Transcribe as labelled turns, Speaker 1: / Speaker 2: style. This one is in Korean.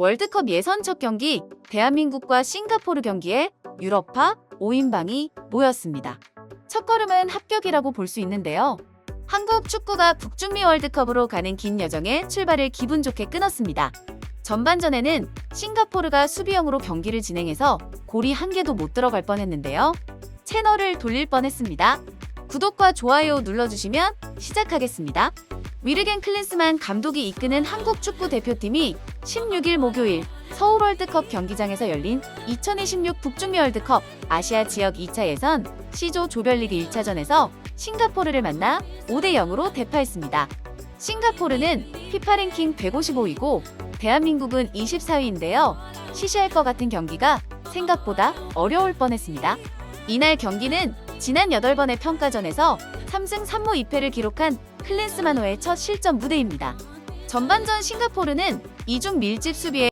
Speaker 1: 월드컵 예선 첫 경기 대한민국과 싱가포르 경기에 유럽파 5인방이 모였습니다. 첫걸음은 합격이라고 볼 수 있는데요. 한국 축구가 북중미 월드컵으로 가는 긴 여정에 출발을 기분 좋게 끊었습니다. 전반전에는 싱가포르가 수비형으로 경기를 진행해서 골이 한 개도 못 들어갈 뻔했는데요. 채널을 돌릴 뻔했습니다. 구독과 좋아요 눌러주시면 시작하겠습니다. 위르겐 클린스만 감독이 이끄는 한국 축구 대표팀이 16일 목요일 서울 월드컵 경기장에서 열린 2026 북중미 월드컵 아시아 지역 2차 예선 C조 조별리그 1차전에서 싱가포르를 만나 5대 0으로 대파했습니다. 싱가포르는 피파 랭킹 155위고 대한민국은 24위인데요. 시시할 것 같은 경기가 생각보다 어려울 뻔했습니다. 이날 경기는 지난 8번의 평가전에서 3승 3무 2패를 기록한 클린스만호의 첫 실점 무대입니다. 전반전 싱가포르는 이중 밀집 수비에